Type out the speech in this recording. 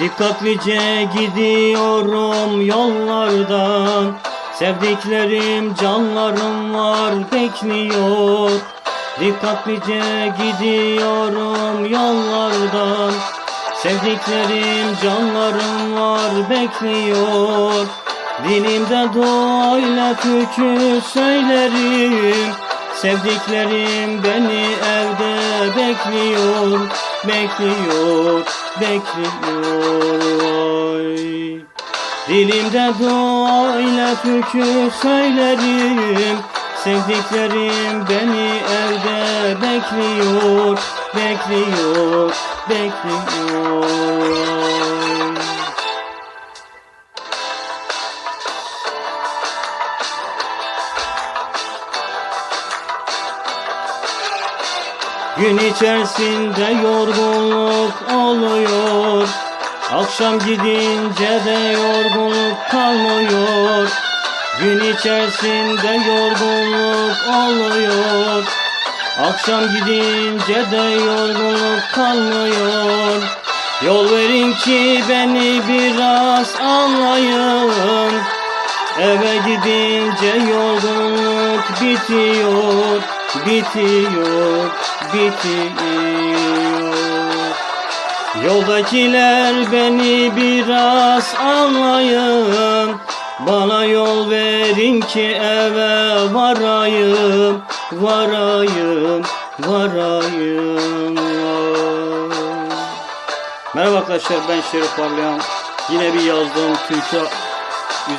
Dikkatlice gidiyorum yollardan. Sevdiklerim canlarım var bekliyor. Dikkatlice gidiyorum yollardan. Sevdiklerim canlarım var bekliyor. Dilimde ile türkü söylerim. Sevdiklerim beni evde bekliyor Bekliyor, bekliyor. Dilimde ile türkü söylerim. Sevdiklerim beni evde bekliyor Bekliyor, bekliyor Gün içerisinde yorgunluk oluyor. Akşam gidince de yorgunluk kalmıyor. Gün içerisinde yorgunluk oluyor. Akşam gidince de yorgunluk kalmıyor. Yol verin ki beni biraz anlayın. Eve gidince yorgunluk bitiyor, bitiyor, bitiyor. Yoldakiler beni biraz anlayın. Bana yol verin ki eve varayım, varayım, varayım. Merhaba arkadaşlar ben Şerif Parlayan. Yine bir yazdığım türkü